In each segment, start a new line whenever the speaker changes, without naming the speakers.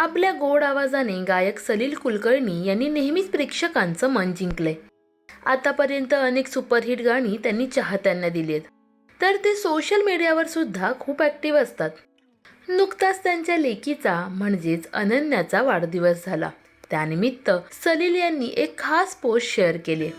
आपल्या गोड आवाजाने गायक सलील कुलकर्णी यांनी नेहमीच प्रेक्षकांचं मन जिंकलंय आतापर्यंत अनेक सुपरहिट गाणी त्यांनी चाहत्यांना दिली आहेत तर ते सोशल मीडियावर सुद्धा खूप ॲक्टिव्ह असतात. नुकताच त्यांच्या लेकीचा म्हणजेच अनन्याचा वाढदिवस झाला. त्यानिमित्त सलील यांनी एक खास पोस्ट शेअर केली.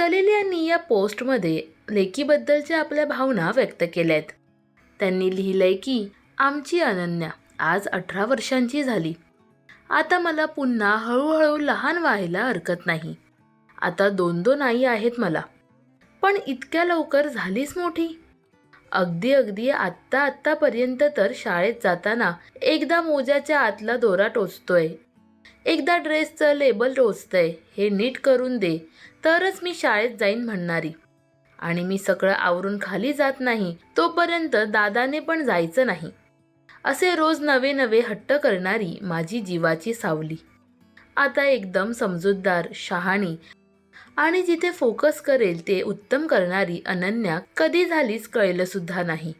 सलील यांनी या पोस्टमध्ये लेकीबद्दलच्या आपल्या भावना व्यक्त केल्या आहेत त्यांनी लिहिलंय की आमची अनन्या आज अठरा वर्षांची झाली. आता मला पुन्हा हळूहळू लहान व्हायला हरकत नाही. आता दोन दोन आई आहेत मला. पण इतक्या लवकर झालीच मोठी? अगदी अगदी आत्ता आत्तापर्यंत तर शाळेत जाताना एकदा मोजाच्या आतला दोरा टोचतोय. एकदा ड्रेसचं लेबल रोचतंय हे नीट करून दे तरच मी शाळेत जाईन म्हणणारी. आणि मी सगळं आवरून खाली जात नाही तोपर्यंत दादाने पण जायचं नाही. असे रोज नवे नवे हट्ट करणारी माझी जीवाची सावली. आता एकदम समजूतदार शहाणी आणि जिथे फोकस करेल ते उत्तम करणारी अनन्या कधी झालीच कळलं सुद्धा नाही.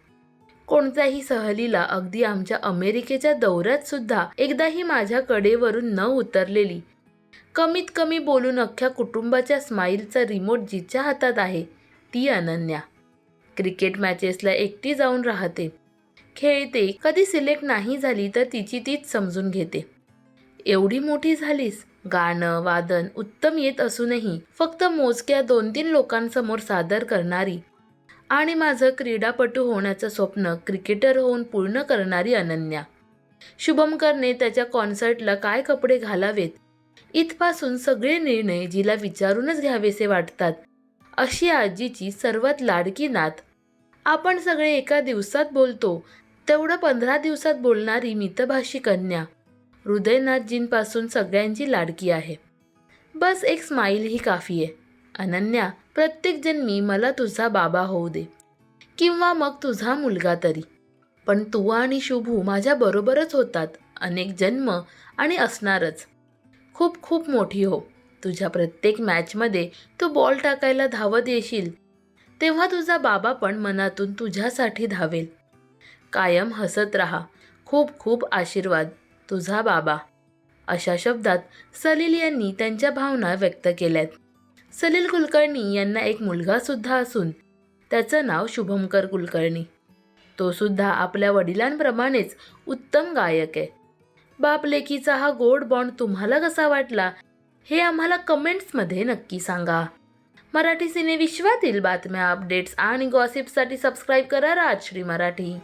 कोणत्याही सहलीला अगदी आमच्या अमेरिकेच्या दौऱ्यात सुद्धा एकदाही माझ्या कडेवरून न उतरलेली. कमीत कमी बोलून अख्ख्या कुटुंबाच्या स्माईलचा रिमोट जिच्या हातात आहे ती अनन्या. क्रिकेट मॅचेसला एकटी जाऊन राहते. खेळते कधी सिलेक्ट नाही झाली तर तिची तीच समजून घेते. एवढी मोठी झालीस गाणं वादन उत्तम येत असूनही फक्त मोजक्या दोन तीन लोकांसमोर सादर करणारी आणि माझं क्रीडापटू होण्याचं स्वप्न क्रिकेटर होऊन पूर्ण करणारी अनन्या. शुभमकरने त्याच्या कॉन्सर्टला काय कपडे घालावेत? इथपासून सगळे निर्णय जिला विचारूनच घ्यावेसे वाटतात. अशी आजीची सर्वात लाडकी नात. आपण सगळे एका दिवसात बोलतो. तेवढं पंधरा दिवसात बोलणारी मितभाषी कन्या. हृदयनाथजींपासून सगळ्यांची लाडकी आहे. बस एक स्माईल ही काफी आहे. अनन्या प्रत्येक जन्मी मला तुझा बाबा होऊ दे. किंवा मग तुझा मुलगा तरी. पण तू आणि शुभू माझ्या बरोबरच होतात. अनेक जन्म आणि असणारच. खूप खूप मोठी हो. तुझ्या प्रत्येक मॅचमध्ये तू बॉल टाकायला धावत येशील. तेव्हा तुझा बाबा पण मनातून तुझ्यासाठी धावेल. कायम हसत राहा. खूप खूप आशीर्वाद. तुझा बाबा. अशा शब्दात सलील यांनी त्यांच्या भावना व्यक्त केल्यात. सलील कुलकर्णी यांना एक मुलगासुद्धा असून त्याचं नाव शुभमकर कुलकर्णी. तो सुद्धा आपल्या वडिलांप्रमाणेच उत्तम गायक आहे. बाप लेकीचा हा गोड बॉन्ड तुम्हाला कसा वाटला हे आम्हाला कमेंट्समध्ये नक्की सांगा. मराठी सिने विश्वातील बातम्या अपडेट्स आणि गॉसिपसाठी सबस्क्राईब करा राजश्री मराठी.